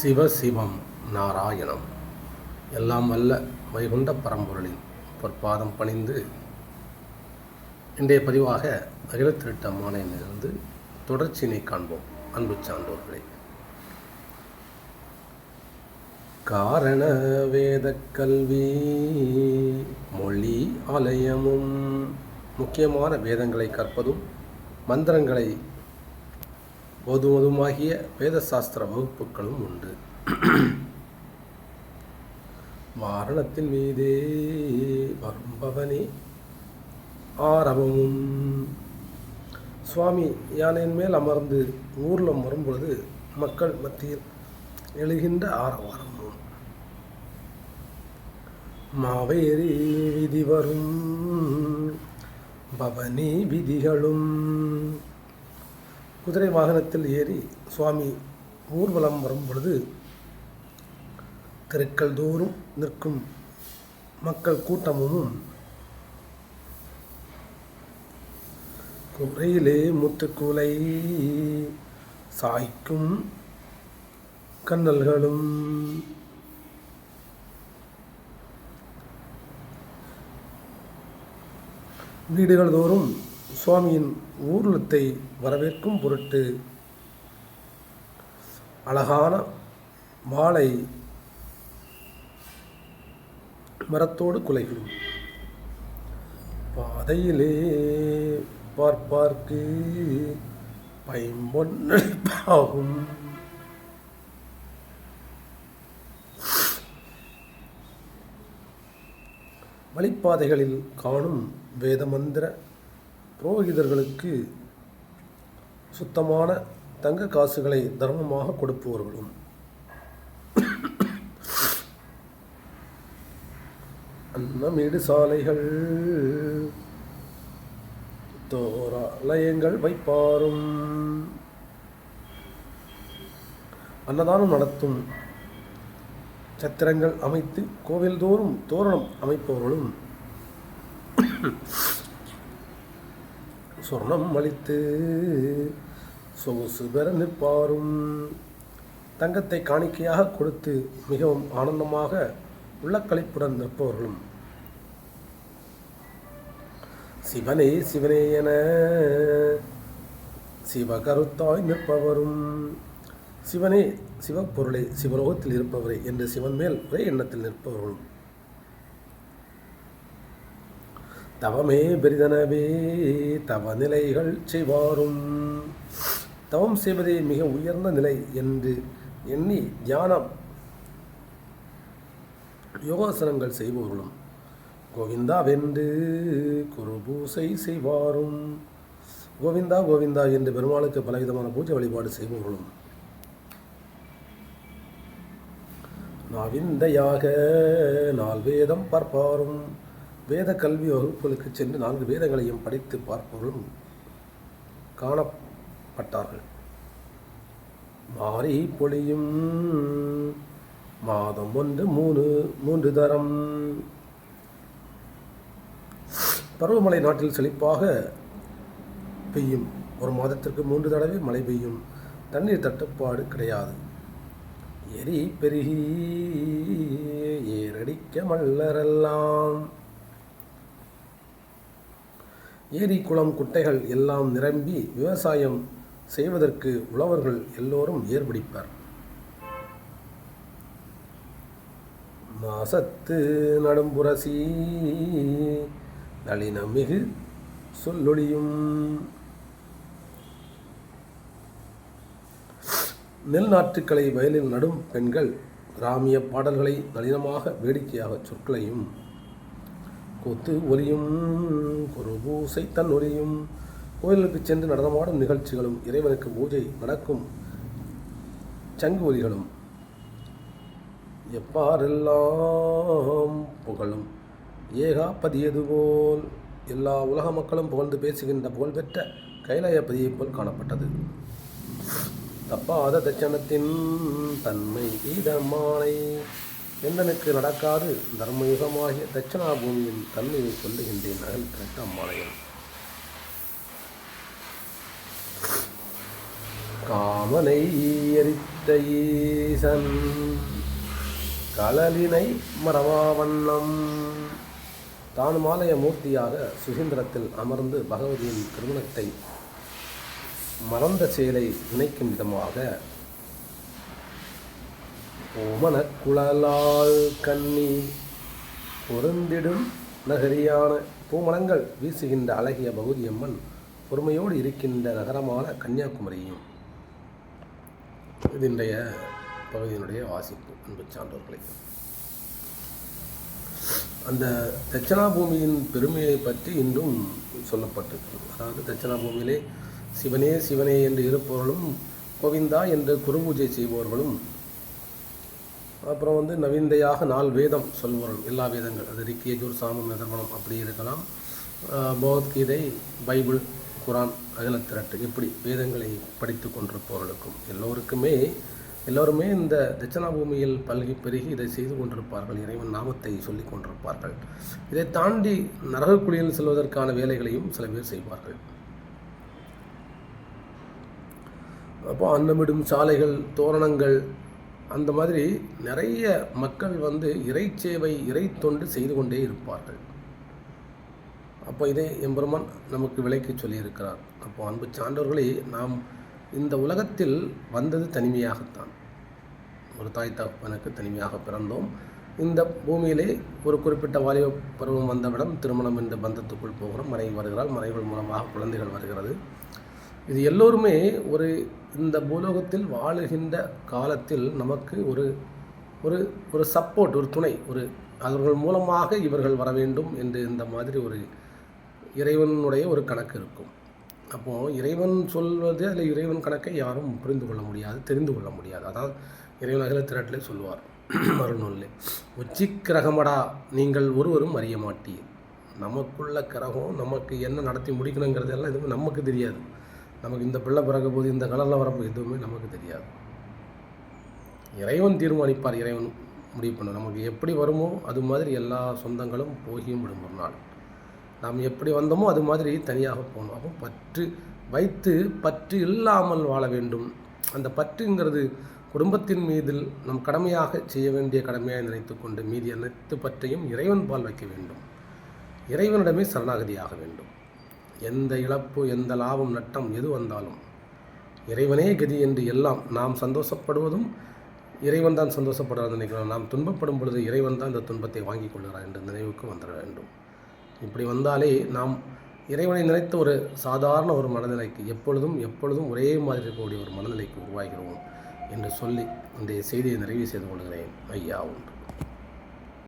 சிவ சிவம் நாராயணம். எல்லாம் வல்ல வைகுண்ட பரம்பொருளின் பொற்பாதம் பணிந்து இன்றைய பதிவாக அகில திருட்டம்மானையிலிருந்து தொடர்ச்சியினை காண்போம். அன்பு சான்றோர்களே. காரண வேத கல்வி மொழி ஆலயமும் முக்கியமான வேதங்களை கற்பதும் மந்திரங்களை ஓதுவதுமாகிய வேதசாஸ்திர வகுப்புகளும் உண்டு. வாரணத்தின் மீதே வரும்பவனே ஆரவமும். சுவாமி யானையின் மேல் அமர்ந்து ஊர்லம் வரும்பொழுது மக்கள் மத்தியில் எழுகின்ற ஆரவாரமும் மாவேரி விதி வரும். பவனி விதிகளும். குதிரை வாகனத்தில் ஏறி சுவாமி ஊர்வலம் வரும் பொழுது தெருக்கள் தோறும் நிற்கும் மக்கள் கூட்டமும் குறையிலே முத்துக்குலை சாய்க்கும் கண்ணல்களும். வீடுகள் தோறும் சுவாமியின் ஊர்வலத்தை வரவேற்கும் பொருட்டு அழகான மாலை மரத்தோடு குலைகளும் பாதையிலே பார்ப்பார்க்கு பைம்பொன்னாகும் வழிப்பாதைகளில் காணும் வேதமந்திர புரோகிதர்களுக்கு சுத்தமான தங்க காசுகளை தர்மமாக கொடுப்பவர்களும். அன்னமேடு சாலைகள் தோராலயங்கள் வைப்பாரும். அன்னதானம் நடத்தும் சத்திரங்கள் அமைத்து கோவில் தோறும் தோரணம் அமைப்பவர்களும். சொர்ணம் அளித்து சொகுசு பெற நிற்பாரும். தங்கத்தை காணிக்கையாக கொடுத்து மிகவும் ஆனந்தமாக உள்ளக்களிப்புடன் நிற்பவர்களும் சிவனே சிவனே என சிவகருத்தாய் நிற்பவரும். சிவனே சிவப்பொருளே சிவலோகத்தில் இருப்பவரே என்று சிவன் மேல் ஒரே எண்ணத்தில் நிற்பவர்களும். தவமே பெரிதனவே தவ நிலைகள் செய்வாரும். தவம் செய்வதே மிக உயர்ந்த நிலை என்று எண்ணி தியானம் யோகாசனங்கள் செய்பவர்களும் கோவிந்தா வென்று குரு பூசை செய்வாரும். கோவிந்தா கோவிந்தா என்று பெருமாளுக்கு பலவிதமான பூஜை வழிபாடு செய்பவர்களும் நாவிந்தையாக நால் வேதம் பார்ப்பாரும். வேத கல்வி வகுப்புகளுக்கு சென்று நான்கு வேதங்களையும் படித்து பார்ப்பவர்களும் காணப்பட்டார்கள். மாறி பொழியும் மாதம் ஒன்று மூணு மூன்று தரம். பருவமழை நாட்டில் செழிப்பாக பெய்யும். ஒரு மாதத்திற்கு மூன்று தடவை மழை பெய்யும். தண்ணீர் தட்டுப்பாடு கிடையாது. எரி பெருகி ஏரடிக்க மல்லரெல்லாம். ஏரி குளம் குட்டைகள் எல்லாம் நிரம்பி விவசாயம் செய்வதற்கு உழவர்கள் எல்லோரும் ஏற்படிப்பர் மாசத்து நடும்புரசி நளினமிகு சொல்லொழியும். நெல் நாற்றுக்களை வயலில் நடும் பெண்கள் கிராமிய பாடல்களை நளினமாக வேடிக்கையாக சொற்களையும் கொத்து ஒலியும் ஒரு பூசை தன் ஒலியும். கோயிலுக்கு சென்று நடனமாடும் நிகழ்ச்சிகளும் இறைவனுக்கு பூஜை நடக்கும் சங்கு ஒலிகளும். எப்பாரெல்லாம் புகழும்? ஏகாப்பதியது போல் எல்லா உலக மக்களும் புகழ்ந்து பேசுகின்ற புகழ்பெற்ற கைலாயப்பதியைப் போல் காணப்பட்டது. தப்பாத தட்சணத்தின் தன்மை ஈதமானை எந்தனுக்கு நடக்காது தர்மயுகமாகிய தட்சிணாபூமியின் தன்மையை சொல்லுகின்றேன். அகல் திரட்ட அம்மாளையம் காமனை எரித்த ஈசன் கலலினை மரமாவண்ணம். தானுமாலய மூர்த்தியாக சுகேந்திரத்தில் அமர்ந்து பகவதியின் திருமணத்தை மறந்த செயலை நினைக்கும் விதமாக ஓமனக் குழலால் கண்ணி பொருந்திடும் நகரியான பூமணங்கள் வீசுகின்ற அழகிய பகுதியம்மன் பொறுமையோடு இருக்கின்ற நகரமான கன்னியாகுமரியும். இதனுடைய இன்றைய பகுதியினுடைய வாசிப்பு அன்பு சான்றோர்களை. அந்த தட்சணாபூமியின் பெருமையை பற்றி இன்றும் சொல்லப்பட்டிருக்கிறது. அதாவது தட்சணாபூமியிலே சிவனே சிவனே என்று இருப்பவர்களும் கோவிந்தா என்று குருபூஜை செய்பவர்களும் அப்புறம் வந்து நவீந்தையாக நால் வேதம் சொல்பவர்கள் எல்லா வேதங்கள் அது ரிக்கேஜூர் சாமம் எதர்மணம் அப்படி இருக்கலாம். பகவத்கீதை பைபிள் குரான் அகலத்திரட்டு இப்படி வேதங்களை படித்து கொண்டிருப்பவர்களுக்கும் எல்லோருக்குமே எல்லோருமே இந்த தட்சணாபூமியில் பல்கி பெருகி இதை செய்து கொண்டிருப்பார்கள் இறைவன் நாமத்தை சொல்லிக் கொண்டிருப்பார்கள். இதை தாண்டி நரகக்குழியில் செல்வதற்கான வேலைகளையும் சில பேர் செய்வார்கள். அப்போ அன்னமிடும் சாலைகள் தோரணங்கள் அந்த மாதிரி நிறைய மக்கள் வந்து இறைச்சேவை இறை தொண்டு செய்து கொண்டே இருப்பார்கள். அப்போ இதை எம்பெருமான் நமக்கு விலைக்கு சொல்லியிருக்கிறார். அப்போ அன்பு சான்றோர்களே நாம் இந்த உலகத்தில் வந்தது தனிமையாகத்தான். ஒரு தாய் தகப்பனுக்கு தனிமையாக பிறந்தோம். இந்த பூமியிலே ஒரு குறிப்பிட்ட வாலிப பருவம் வந்தவிடம் திருமணம் என்ற பந்தத்துக்குள் போகிறோம். மனைவி வருகிறாள். மனைவிகள் மூலமாக குழந்தைகள் வருகிறது. இது எல்லோருமே ஒரு இந்த பூலோகத்தில் வாழுகின்ற காலத்தில் நமக்கு ஒரு ஒரு ஒரு சப்போர்ட் ஒரு துணை ஒரு அவர்கள் மூலமாக இவர்கள் வர வேண்டும் என்று இந்த மாதிரி ஒரு இறைவனுடைய ஒரு கணக்கு இருக்கும். அப்போது இறைவன் சொல்வது அதில் இறைவன் கணக்கை யாரும் புரிந்து கொள்ள முடியாது தெரிந்து கொள்ள முடியாது. அதான் இறைவன் அகில திரட்டிலே சொல்லுவார் மறுநூல்லே உச்சி கிரகமடா நீங்கள் ஒருவரும் அறிய மாட்டீர். நமக்குள்ள கிரகம் நமக்கு என்ன நடத்தி முடிக்கணுங்கிறதெல்லாம் எதுவும் நமக்கு தெரியாது. நமக்கு இந்த பிள்ளை பிறக்க போது இந்த கலரில் வரப்போ எதுவுமே நமக்கு தெரியாது. இறைவன் தீர்மானிப்பார் இறைவன் முடிவு பண்ண நமக்கு எப்படி வருமோ அது மாதிரி எல்லா சொந்தங்களும் போகியும் விடும் ஒரு நாள். நாம் எப்படி வந்தோமோ அது மாதிரி தனியாக போகணும். அப்போ பற்று வைத்து பற்று இல்லாமல் வாழ வேண்டும். அந்த பற்றுங்கிறது குடும்பத்தின் மீதில் நம் கடமையாக செய்ய வேண்டிய கடமையாக நினைத்து கொண்டு மீதி அனைத்து பற்றையும் இறைவன் பால் வைக்க வேண்டும். இறைவனிடமே சரணாகதியாக வேண்டும். எந்த இழப்பு எந்த லாபம் நட்டம் எது வந்தாலும். இறைவனே கதி என்று எல்லாம் நாம் சந்தோஷப்படுவதும் இறைவன் தான் சந்தோஷப்படுறான்னு நினைக்கிறோம். நாம் துன்பப்படும் பொழுது இறைவன் தான் இந்த துன்பத்தை வாங்கி கொள்கிறார் என்ற நினைவுக்கு வந்துட வேண்டும். இப்படி வந்தாலே நாம் இறைவனை நினைத்த ஒரு சாதாரண ஒரு மனநிலைக்கு எப்பொழுதும் எப்பொழுதும் ஒரே மாதிரி இருக்கக்கூடிய ஒரு மனநிலைக்கு உருவாகிறோம் என்று சொல்லி இந்த செய்தியை நிறைவு செய்து கொள்கிறேன். ஐயா உண்டு